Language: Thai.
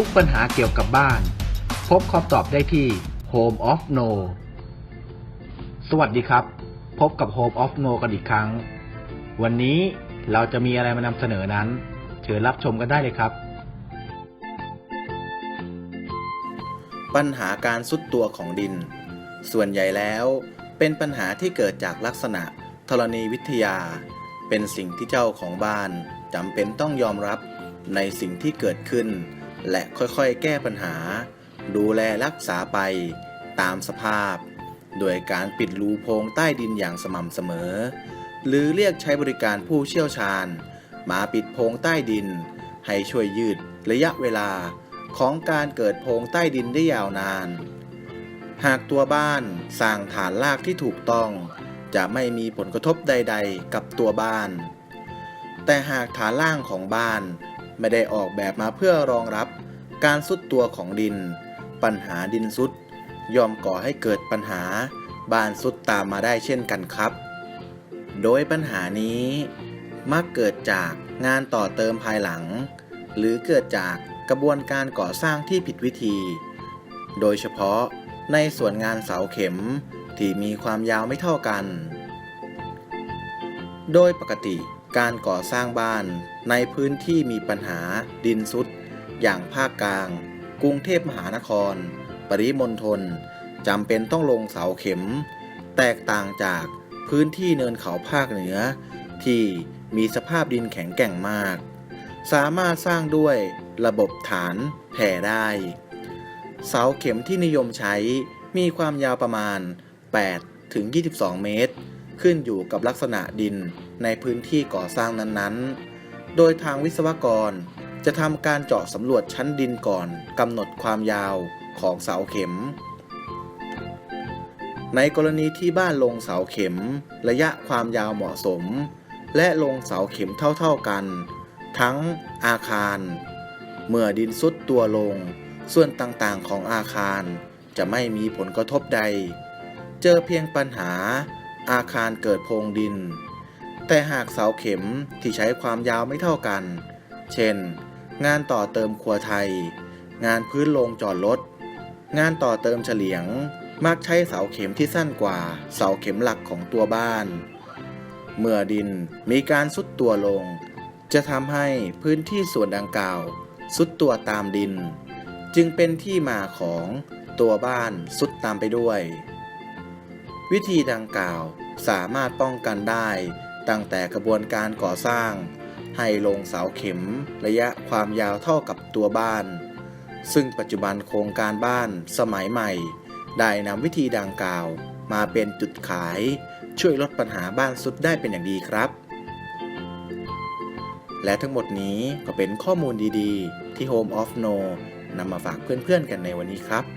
ทุกปัญหาเกี่ยวกับบ้าน พบคำตอบได้ที่ Home of No สวัสดีครับ พบกับ Home of No กันอีกครั้ง วันนี้เราจะมีอะไรมานำเสนอนั้น เชิญรับชมกันได้เลยครับ ปัญหาการซุดตัวของดิน ส่วนใหญ่แล้ว เป็นปัญหาที่เกิดจากลักษณะธรณีวิทยา เป็นสิ่งที่เจ้าของบ้านจำเป็นต้องยอมรับในสิ่งที่เกิดขึ้น และค่อยๆ แก้ปัญหา ดูแลรักษาไป ตามสภาพ โดยการปิดรูโพรงใต้ดินอย่างสม่ำเสมอ หรือเรียกใช้บริการผู้เชี่ยวชาญ มาปิดโพรงใต้ดิน ให้ช่วยยืดระยะเวลาของการเกิดโพรงใต้ดินได้ยาวนาน หากตัวบ้านสร้างฐานรากที่ถูกต้อง จะไม่มีผลกระทบใด ๆ กับตัวบ้าน แต่หากฐานล่างของบ้าน ไม่ได้ออกแบบมาเพื่อรองรับการสุดตัวของดิน ปัญหาดินสุดย่อมก่อให้เกิดปัญหาบ้านสุดตามมาได้เช่นกันครับ โดยปัญหานี้มักเกิดจากงานต่อเติมภายหลัง หรือเกิดจากกระบวนการก่อสร้างที่ผิดวิธี โดยเฉพาะในส่วนงานเสาเข็มที่มีความยาวไม่เท่ากัน โดยปกติการก่อสร้างบ้าน ในพื้นที่มีปัญหาดินซุด อย่างภาคกลาง กรุงเทพมหานคร ปริมณฑลจำเป็นต้องลงเสาเข็ม แตกต่างจากพื้นที่เนินเขาภาคเหนือ ที่มีสภาพดินแข็งแกร่งมาก สามารถสร้างด้วยระบบฐานแผ่ได้ เสาเข็มที่นิยมใช้มีความยาวประมาณ 8 ถึง 22 เมตร ขึ้นอยู่กับลักษณะดินในพื้นที่ก่อสร้างนั้นๆ โดยทางวิศวกร จะทำการเจาะสำรวจชั้นดินก่อนกำหนดความยาวของเสาเข็ม ในกรณีที่บ้านลงเสาเข็ม ระยะความยาวเหมาะสม และลงเสาเข็มเท่าๆกัน ทั้งอาคาร เมื่อดินซุดตัวลง ส่วนต่างๆของอาคารจะไม่มีผลกระทบใด เจอเพียงปัญหาอาคารเกิดโพรงดิน แต่หากเสาเข็มที่ใช้ความยาวไม่เท่ากัน เช่น งานต่อเติมครัวไทย งานพื้นโรงจอดรถ งานต่อเติมเฉลียง มักใช้เสาเข็มที่สั้นกว่าเสาเข็มหลักของตัวบ้าน เมื่อดินมีการซุดตัวลง จะทำให้พื้นที่ส่วนดังกล่าวซุดตัวตามดิน จึงเป็นที่มาของตัวบ้านซุดตามไปด้วย วิธีดังกล่าวสามารถป้องกันได้ ตั้งแต่กระบวนการก่อสร้าง ให้ลงเสาเข็มระยะความยาวเท่ากับตัวบ้าน ซึ่งปัจจุบันโครงการบ้านสมัยใหม่ ได้นำวิธีดังกล่าว มาเป็นจุดขาย ช่วยลดปัญหาบ้านสุดได้เป็นอย่างดีครับ และทั้งหมดนี้ก็เป็นข้อมูลดีๆ ที่ Home of No นำมาฝากเพื่อนๆกันในวันนี้ครับ